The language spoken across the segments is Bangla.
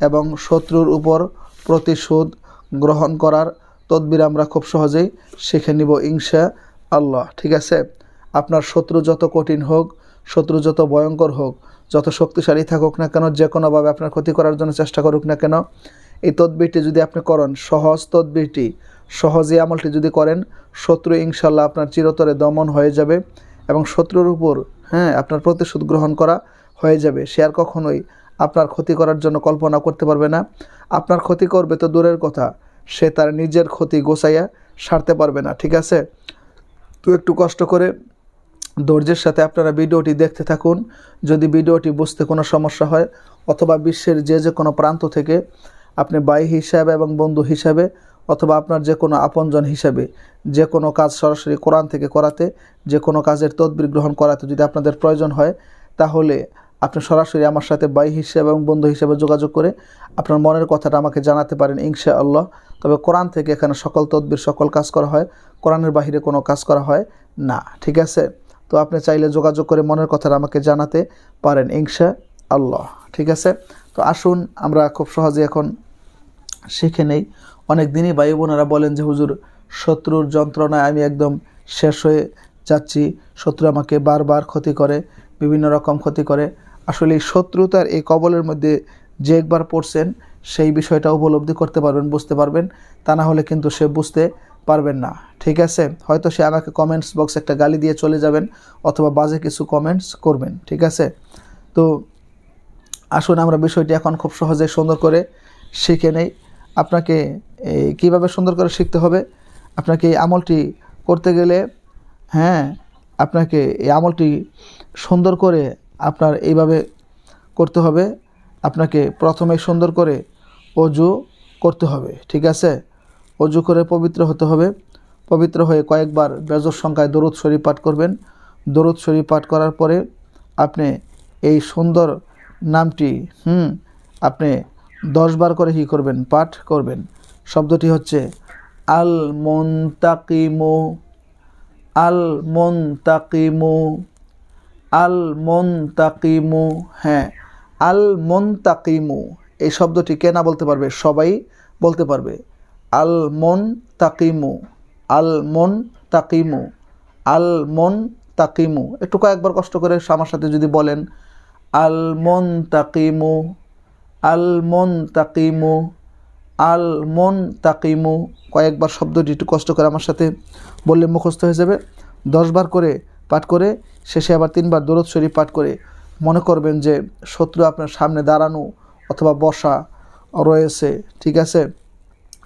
এবং শত্রুর উপর প্রতিশোধ গ্রহণ করার তদবির আমরা খুব সহজেই শিখে নিব ইনশা আল্লাহ। ঠিক আছে? আপনার শত্রু যত কঠিন হোক, শত্রু যত ভয়ঙ্কর হোক, যত শক্তিশালী থাকুক না কেন, যে কোনোভাবে আপনার ক্ষতি করার জন্য চেষ্টা করুক না কেন, এই তদবিরটি যদি আপনি করেন, সহজ তদবিরটি, সহজে আমলটি যদি করেন, শত্রু ইনশাল্লাহ আপনার চিরতরে দমন হয়ে যাবে এবং শত্রুর উপর হ্যাঁ আপনার প্রতিশোধ গ্রহণ করা হয়ে যাবে। সে আর কখনোই আপনার ক্ষতি করার জন্য কল্পনা করতে পারবে না। আপনার ক্ষতি করবে তো দূরের কথা। সে তার নিজের ক্ষতি গোছাইয়া সারতে পারবে না, ঠিক আছে? তো একটু কষ্ট করে ধৈর্যের সাথে আপনারা ভিডিওটি দেখতে থাকুন। যদি ভিডিওটি বুঝতে কোনো সমস্যা হয় অথবা বিশ্বের যে যে কোনো প্রান্ত থেকে আপনি ভাই হিসাবে এবং বন্ধু হিসাবে অথবা আপনার যে কোনো আপনজন হিসাবে যে কোনো কাজ সরাসরি কোরআন থেকে করাতে, যে কোনো কাজের তদবির গ্রহণ করাতে যদি আপনাদের প্রয়োজন হয়, তাহলে আপনি সরাসরি আমার সাথে বাই হিসেবে এবং বন্ধু হিসেবে যোগাযোগ করে আপনার মনের কথাটা আমাকে জানাতে পারেন ইনশা আল্লাহ তবে কোরআন থেকে এখানে সকল তদবির, সকল কাজ করা হয়। কোরআনের বাহিরে কোনো কাজ করা হয় না, ঠিক আছে? তো আপনি চাইলে যোগাযোগ করে মনের কথাটা আমাকে জানাতে পারেন ইনশা আল্লাহ ঠিক আছে? তো আসুন, আমরা খুব সহজে এখন শিখে নেই। অনেক দিনই ভাই বোনেরা বলেন যে, হুজুর, শত্রুর যন্ত্রণায় আমি একদম শেষ হয়ে যাচ্ছি। শত্রু আমাকে বারবার ক্ষতি করে, বিভিন্ন রকম ক্ষতি করে। আসলে শত্রুতার এই কবলের মধ্যে যে একবার পড়ছেন, সেই বিষয়টা উপলব্ধি করতে পারবেন, বুঝতে পারবেন। তা না হলে কিন্তু সে বুঝতে পারবেন না। ঠিক আছে? হয়তো সে আমাকে কমেন্টস বক্সে একটা গালি দিয়ে চলে যাবেন অথবা বাজে কিছু কমেন্টস করবেন। ঠিক আছে? তো আসুন আমরা বিষয়টি এখন খুব সহজে সুন্দর করে শিখে নেই। আপনাকে কীভাবে সুন্দর করে শিখতে হবে? আপনাকে এই আমলটি করতে গেলে হ্যাঁ আপনাকে এই আমলটি সুন্দর করে আপনার এইভাবে করতে হবে। আপনাকে প্রথমে সুন্দর করে অজু করতে হবে, ঠিক আছে? অজু করে পবিত্র হতে হবে। পবিত্র হয়ে কয়েকবার বেজর সংখ্যায় দরুদ শরীফ পাঠ করবেন। দরুদ শরীফ পাঠ করার পরে আপনি এই সুন্দর নামটি, হুম, আপনি দশবার করে কী করবেন, পাঠ করবেন। শব্দটি হচ্ছে আল মন্তাকিমো আল মন্তাকিমু আল মন্তাকিমু হ্যাঁ আল মন্তাকিমু এই শব্দটি কে না বলতে পারবে? সবাই বলতে পারবে। আল মন তাকিমু আল মন তাকিমু আল মন তাকিমু একটু কয়েকবার কষ্ট করে আমার সাথে যদি বলেন আল মন তাকিমু আল মন তাকিমু আল মন তাকিমু কয়েকবার শব্দটি একটু কষ্ট করে আমার সাথে বললে মুখস্থ হয়ে যাবে। দশবার করে পাঠ করে, শেষে আবার তিনবার দরদ শরীফ পাঠ করে মনে করবেন যে শত্রু আপনার সামনে দাঁড়ানো অথবা বসা রয়েছে, ঠিক আছে?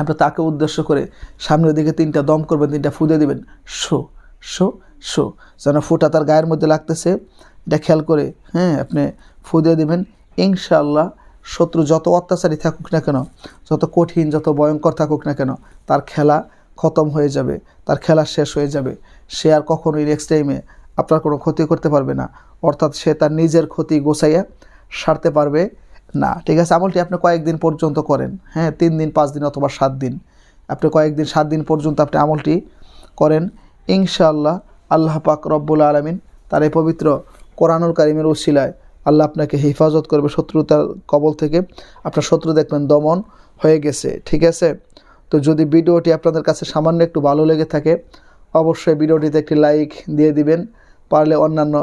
আপনি তাকে উদ্দেশ্য করে সামনের দিকে তিনটা দম করবেন, তিনটা ফুদে দিবেন, শো শো শো, যেন ফুটা তার গায়ের মধ্যে লাগতেছে। এটা খেয়াল করে হ্যাঁ আপনি ফুদে দিবেন। ইনশাআল্লাহ শত্রু যত অত্যাচারী থাকুক না কেন, যত কঠিন, যত ভয়ঙ্কর থাকুক না কেন, তার খেলা খতম হয়ে যাবে, তার খেলা শেষ হয়ে যাবে। সে আর কখনোই নেক্সট টাইমে আপনার কোনো ক্ষতি করতে পারবে না। অর্থাৎ সে তার নিজের ক্ষতি গোছাইয়া সারতে পারবে না। ঠিক আছে, আমলটি আপনি কয়েকদিন পর্যন্ত করেন। হ্যাঁ তিন দিন, পাঁচ দিন অথবা সাত দিন। আপনি কয়েকদিন, সাত দিন পর্যন্ত আপনি আমলটি করেন। ইনশাআল্লাহ আল্লাহ পাক রব্বুল আলমিন তার এই পবিত্র কোরআনুল কারিমের উশিলায় আল্লাহ আপনাকে হেফাজত করবে শত্রুতার কবল থেকে। আপনার শত্রু দেখবেন দমন হয়ে গেছে। ঠিক আছে? তো যদি ভিডিওটি আপনাদের কাছে সামান্য একটু ভালো লেগে থাকে, অবশ্যই ভিডিওটিতে একটি লাইক দিয়ে দিবেন, পারলে অন্যান্য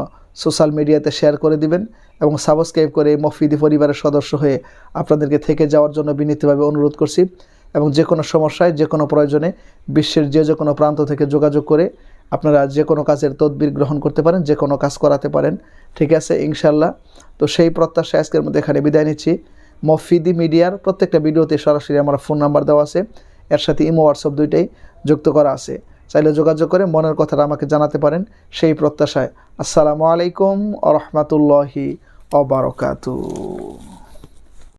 সোশ্যাল মিডিয়াতে শেয়ার করে দিবেন এবং সাবস্ক্রাইব করে মফিদি পরিবারের সদস্য হয়ে আপনাদেরকে থেকে যাওয়ার জন্য বিনীতভাবে অনুরোধ করছি এবং যে কোনো সমস্যায়, যে কোনো প্রয়োজনে বিশ্বের যে যে কোনো প্রান্ত থেকে যোগাযোগ করে আপনারা যে কোনো কাজের তদবির গ্রহণ করতে পারেন, যে কোনো কাজ করাতে পারেন, ঠিক আছে ইনশাল্লাহ তো সেই প্রত্যাশা আজকের মধ্যে এখানে বিদায় নিচ্ছি। মফিদি মিডিয়ার প্রত্যেকটা ভিডিওতে সরাসরি আমার ফোন নাম্বার দেওয়া আছে। এর সাথে ইমো, হোয়াটসঅ্যাপ দুইটাই যুক্ত করা আছে। চাইলে যোগাযোগ করে মনের কথাটা আমাকে জানাতে পারেন সেই প্রত্যাশায়। আসসালামু আলাইকুম আ রহমতুল্লাহি অবরকাতু